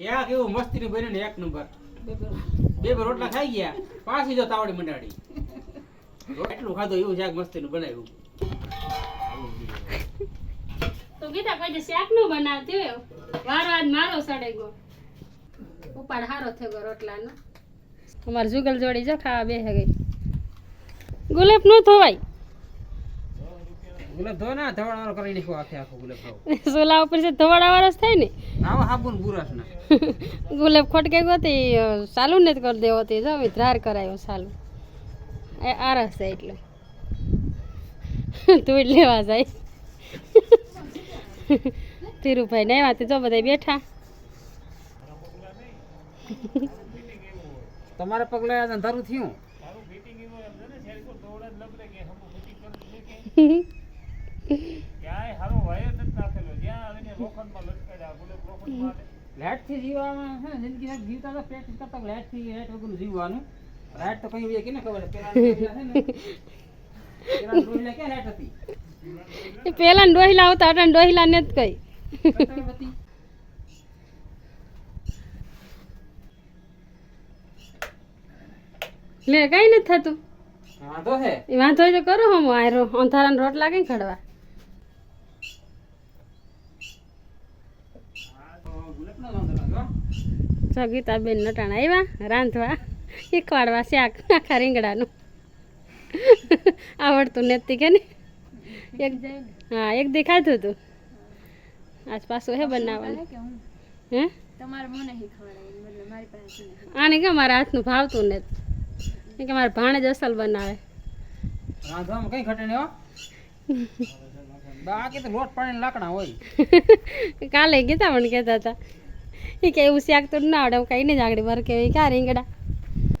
એવું મસ્તીનું બન્યું ને એક નંબર બે બે રોટલા ખાઈ ગયા પાછી જો તાવડી મંડાડી. એટલું ખાધું એવું શાક મસ્તીનું બનાવ્યું. તો ગીતા કોઈ શાકનું બનાવતી હોય વારો આજ મારો સડે ગયો. ઉપાડ હારો થયો ગયો રોટલાનો. અમાર જુગલ જોડી જો ખાવા બેસે ગઈ. ગુલાબનું ધોવાય. ગુલાબ ધો ના ધવડ વાળો કરી નાખ્યો આખે આખો ગુલાબ સોલા ઉપર છે ધોવાડા વાળો થાય ને ગુલાબ ખટકે ગયો તે ચાલુ ને જ કરી દેવો તે જો હવે કરાયો ચાલુ. એ આરસ છે એટલે. તું લેવા જાય. ધીરુભાઈ ને આવ્યા તે જો બધા બેઠા. તમારે પગલે અંધારું થયું? લાઈટ થી જીવવામાં છે ને જિંદગી જીવતા તો પ્રેક્ટિસ કરતા લાઈટથી લાઈટ વગર જીવવાનું. લાઈટ તો કઈ કે ને ખબર? પેલા ડોહીલા આવતા હતા ડોહીલા ને જ કઈ. લે કઈ નથી થતું. વાંધો છે એ વાંધો તો કરો હમ આયરો અંધારા રોટલા કઈ ખડવા ગુલાબનો વાંધો નતો. જો ગીતાબેન નટાણા આવ્યા રાંધવા. શીખવાડવા શાક આખા રીંગણાનું. આવડતું નથી કે ને એક હા એક દી ખાધું હતું. આજ પાછું હે બનાવવાનું. હે? તમારે મને શીખવાડાય મતલબ મારી પાસે આને કે મારા હાથનું ભાવતું ને કે મારા ભાણે જ અસલ બનાવે. રાંધવામાં કઈ ઘટે નહીં હો. બાકી તો લોટ પાણી લાકડા હોય. કાલે ગીતા પણ કહેતા હતા. એ કે એવું શાક તો ના આવડે હું કઈ નહીં જ આગળ મારે કે ક્યાં રીંગડા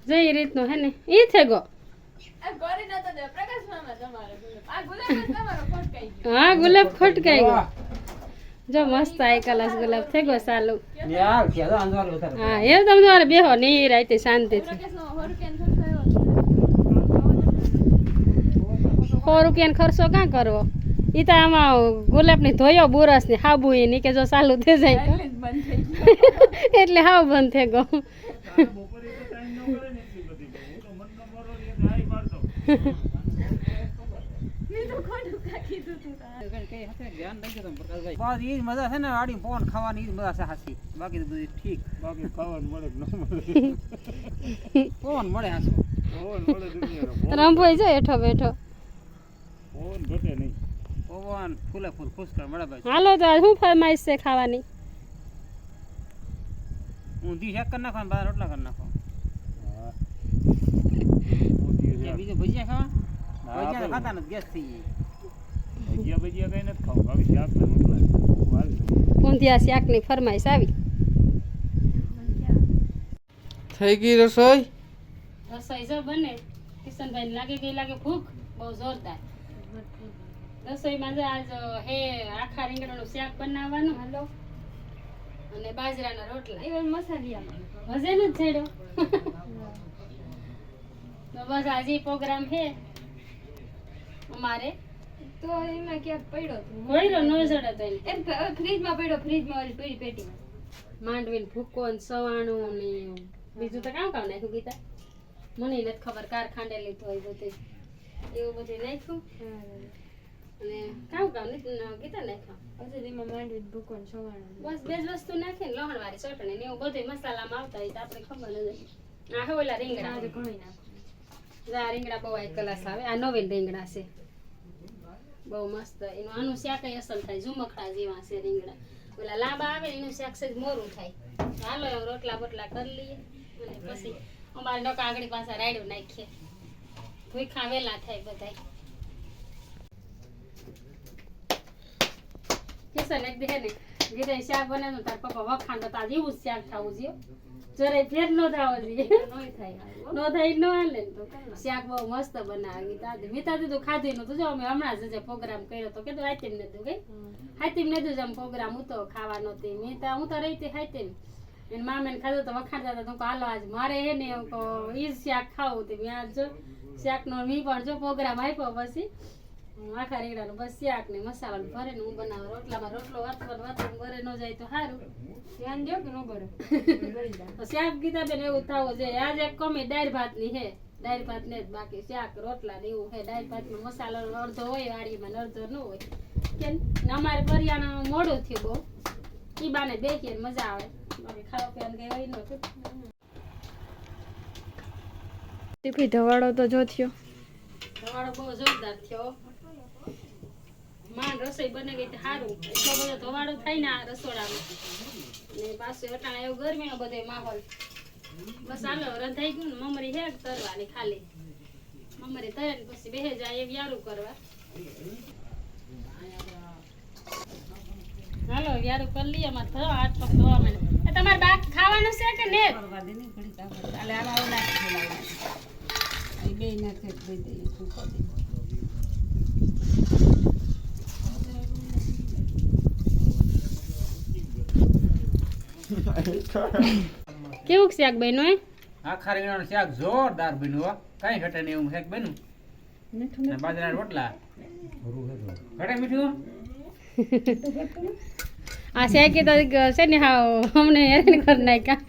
જો એ રીતનું હે ને એ છે ગો. હા ગુલાબ ખોટકાઈ ગયો. જો મસ્ત આ કલાસ ગુલાબ થઈ ગયો વધારે હા એ તમે તમારે બેહો ને એ રાતે શાંતિથી. સો રૂપિયાનો ખર્ચો ક્યાં કરવો? એ તો આમાં ગુલાબની ધોયો બુરસ ને હાબુ એ ની કે જો ચાલુ થઈ જાય એટલે બંધ એટલે હાવ બંધ થઈ ગયો. મજા છે ને આડી ફોન ખાવાની જ મજા છે હાસી બાકી તો બધી ઠીક. બાકી ખાવાનું મળે ન મળે? ફોન મળે હાસું ફોન મળે દુનિયાનો. રંભોઈ જો હેઠો બેઠો. ફોન ઘટે નહીં. પવન ફૂલે ફૂલ ખુશ કર મળે ભાઈ. હાલો તો શું ફરમાઈશ છે ખાવાની? ઊંધી શેક કરી નાખો બહાર રોટલા કરી નાખો. બીજું ભજીયા ખાવા? ભજીયા ખાતા નથી ગેસ થઈ જાય ભજીયા ભજીયા કઈ નથી ખાવું. આવી શાક ને રોટલા શાકની ફરમાઈશ આવી? થઈ ગઈ રસોઈ? રસોઈ જો બને કિશનભાઈ લાગે ગઈ લાગે ભૂખ બહુ જોરદાર. રસોઈમાં આજ હે આખા રીંગણાનું શાક બનાવવાનું. હાલો. અને બાજરાના રોટલા. એ મસાલિયામાં. વજન જ છેડો તો બસ આજે પ્રોગ્રામ છે. અમારે. તો એમાં ક્યાંક પડ્યો હતો પડ્યો નો જડે તો એમ ફ્રીજમાં પડ્યો ફ્રીજમાં ઓલી પડી પેટી માંડવીને ભૂકો ને સવાણું ને બીજું તો કામ કામ નાખ્યું ગીતા. મને નથી ખબર કાર ખાંડેલી તો એ બધું. એવું બધું નાખ્યું? અને કામ કામ નથી ગીતા નાખ્યું પછી એમાં માંડવી ભૂકો ને સવાણું બસ બે જ વસ્તુ નાખીને લહણ વાળી ચટણી ને એવું બધું મસાલામાં આવતા હોય તો આપણે ખબર જ આ હે ઓલા રીંગણા. આજે ઘણું આ રીંગણા બહુ એક કલાસ આવે. આ નવીન રીંગણા છે. બહુ મસ્ત. એનું આનું શાક અસલ થાય. ઝુમખડા જેવા છે રીંગણા. ઓલા લાંબા આવે એનું શાક છે મોરું થાય. હાલો એમ રોટલા બોટલા કરી લઈએ. અને પછી અમારે નકા આગળ પાસે રાયડું નાખીએ. ભૂખા વેલા થાય બધાય. કિશન એક દે ને ગીરે શાક બનાવ્યું તાર પપ્પા વખાણ તો એવું જ શાક ખાવું જોઈએ જરે ફેર નો થવો જોઈએ. નો થાય નો હાલે ને તો. શાક બહુ મસ્ત બનાવી ગીતા મીતા દીધું ખાધું નતું જો અમે હમણાં જ જે પ્રોગ્રામ કર્યો તો કીધું હાઈતીમ ને દઉં કઈ? હાઈતીમ ને દઉં પ્રોગ્રામ હું તો ખાવાનો તે મેં તો હું તો રહી હતી હાઈતીમ એને મામેને ખાધું તો વખાણતા હતા તો હાલો આજ મારે હે ને ઈ જ શાક ખાવું તે મેં આજ જો શાકનો મી પણ જો પ્રોગ્રામ આપ્યો પછી આખા રીંગણાનું બસ શાક ને મસાલા ભરે ને હું બનાવું. રોટલામાં રોટલો વાતવા વાતવા ભરે ન જાય તો સારું ધ્યાન દો કે ન ભરે? શાક કીધા બેન એવું થવું જોઈએ. આજે કમી દાળ ભાતની હે. દાળ ભાત ને જ બાકી શાક રોટલા ને એવું હે. દાળ ભાતમાં મસાલો અડધો હોય વાડીમાં અડધો ન હોય. કેમ? ને અમારે કરિયાણા મોડું થયું બહુ. ઈ બાને બેસીએ મજા આવે. બાકી ખાવા પીવાનું કઈ હોય નતું ટીપી ધવાડો તો જો થયો. ધવાડો બહુ જોરદાર થયો. માંડ રસોઈ બને ગઈ તો સારું એટલો બધો ધવાડો થાય ને આ રસોડામાં. ને પાછું અટાણે એવું ગરમીનો બધો માહોલ. બસ હાલો, રંધાઈ ગયું ને મમરી હેક તરવાની ખાલી. મમરી તરે ને પછી બેહે જાય એમ યારું કરવા. હાલો યારું કરી લઈએ, અમારે થયો હાથ પગ ધોવા માંડે તમારે બાક ખાવાનું છે કે ને? કેવું શાક બન્યું હે? આખા રીંગણાનું શાક જોરદાર બન્યું હો. કાંઈ ઘટે નહીં એવું શાક બન્યું. બાજરાના રોટલા. ઘટે મીઠું? આ શાક તો છે ને હા અમને હેરાન કરી નાખ્યા.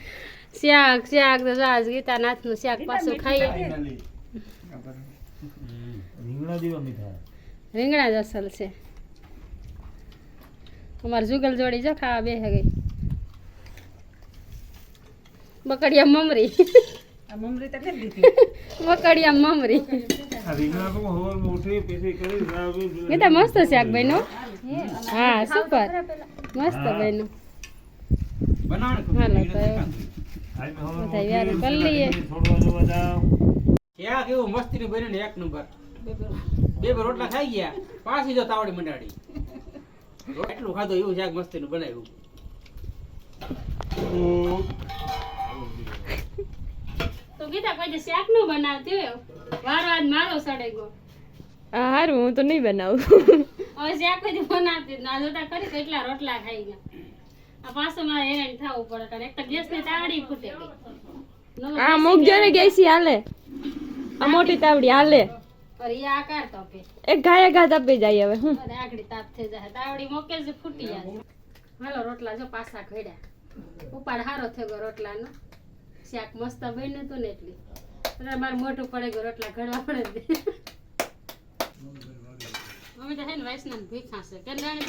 શાક શાક તો આજ ગીતા નાથનું શાક પાછું ખાઈએ. રીંગણા જેવા મીઠા. રીંગણા જ અસલ છે. અમારે જુગલ જોડી જો ખાવા બે ગઈ. બકડિયા મમરી. મમરી આ તો ગીતા મસ્ત શાક બન્યું. હા સુપર મસ્ત બનાવવાનું હાલો તો બધા યાર કરી લઈએ. મસ્તીનું બન્યું ને એક નંબર? બે બે રોટલા ખાઈ ગયા પાછી જો તાવડી મંડાડી. એટલું ખાધું એવું શાક મસ્તીનું બનાવ્યું. તો ગીતા કોઈ દી શાકનું બનાવતી હોય. વારો આજ મારો સડે ગયો હારું હું તો નહીં બનાવું. હવે શાક કોઈ બનાવતી. ના જોતા કરી કેટલા રોટલા ખાઈ ગયા. આ પાછું મારે હેરાન થવું પડે કારણ એક તો ગેસની તાવડી ફૂટે આ ગેસ મૂકજો ને ગયો. ગેસી હાલે. આ મોટી તાવડી હાલે. ઈ આકાર તો આપે. એક ગાય ઘા તપી જાય હવે હું. આગળી તાપ થઈ જાય. તાવડી મોકે ફૂટી જાય. હાલો રોટલા જો પાછા ઘડ્યા. ઉપાડ હારો થયો રોટલાનો. શાક મસ્ત બન્યું હતું ને એટલી. મારું મોઢું પડે ગયું રોટલા ઘડવા પડે અમે તો હે ને વૈષ્ણવ ભીખા છે. કેમ જાણે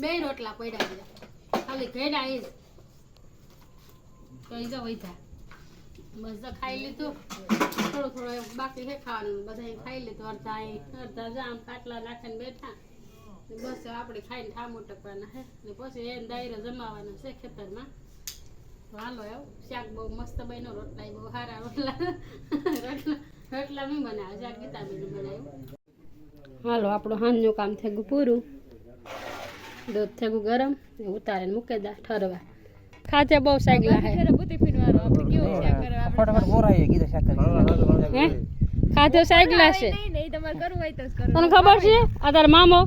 બે રોટલા પડ્યા ગયા ખાલી ઘેડા એ તો કઈ જો વૈધા બસ તો ખાઈ લીધું. થોડું થોડું બાકી છે ખાવાનું. બધા ખાઈ લીધું. અડધા અહીં અડધા જામ પાટલા નાખીને બેઠા. બસ આપણે ખાઈને ઠામો ટકવાના છે. ને પછી એને દાયરો જમાવાના છે ખેતરમાં. હાલો એવું. શાક બહુ મસ્ત બન્યો રોટલા બહુ સારા રોટલા. રોટલા મેં બનાવ્યા શાક ગીતા બેન બનાવ્યું. હાલો આપણું હાંજનું કામ થઈ ગયું પૂરું. દૂધ થઈ ગયું ગરમ ઉતારે ઉતારીને મૂકી દા ઠરવા. ખાતે બહુ સાગલા હે. ફટાફટ બોરાઈએ કીધું શાક કરી. હે ખાતે સાગલા છે. નહીં નહીં તમારે કરવું હોય તો જ કરો. તને ખબર છે? આ તાર મામો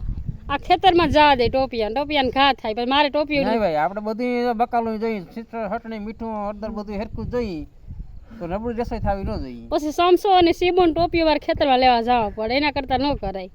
આ ખેતરમાં જવા દે ટોપિયા ટોપિયાને ઘા થાય પછી મારે ટોપિયું નહીં ભાઈ આપણે બધું બકાલું જોઈએ. ચિત્ર હટણી મીઠું હળદર બધું હેરકું જોઈએ. તો નબળી રસોઈ થવી ન જોઈએ. પછી સમસો અને સીબોન ટોપીઓ વાર ખેતરમાં લેવા જવા પડે. એના કરતા ન કરાય.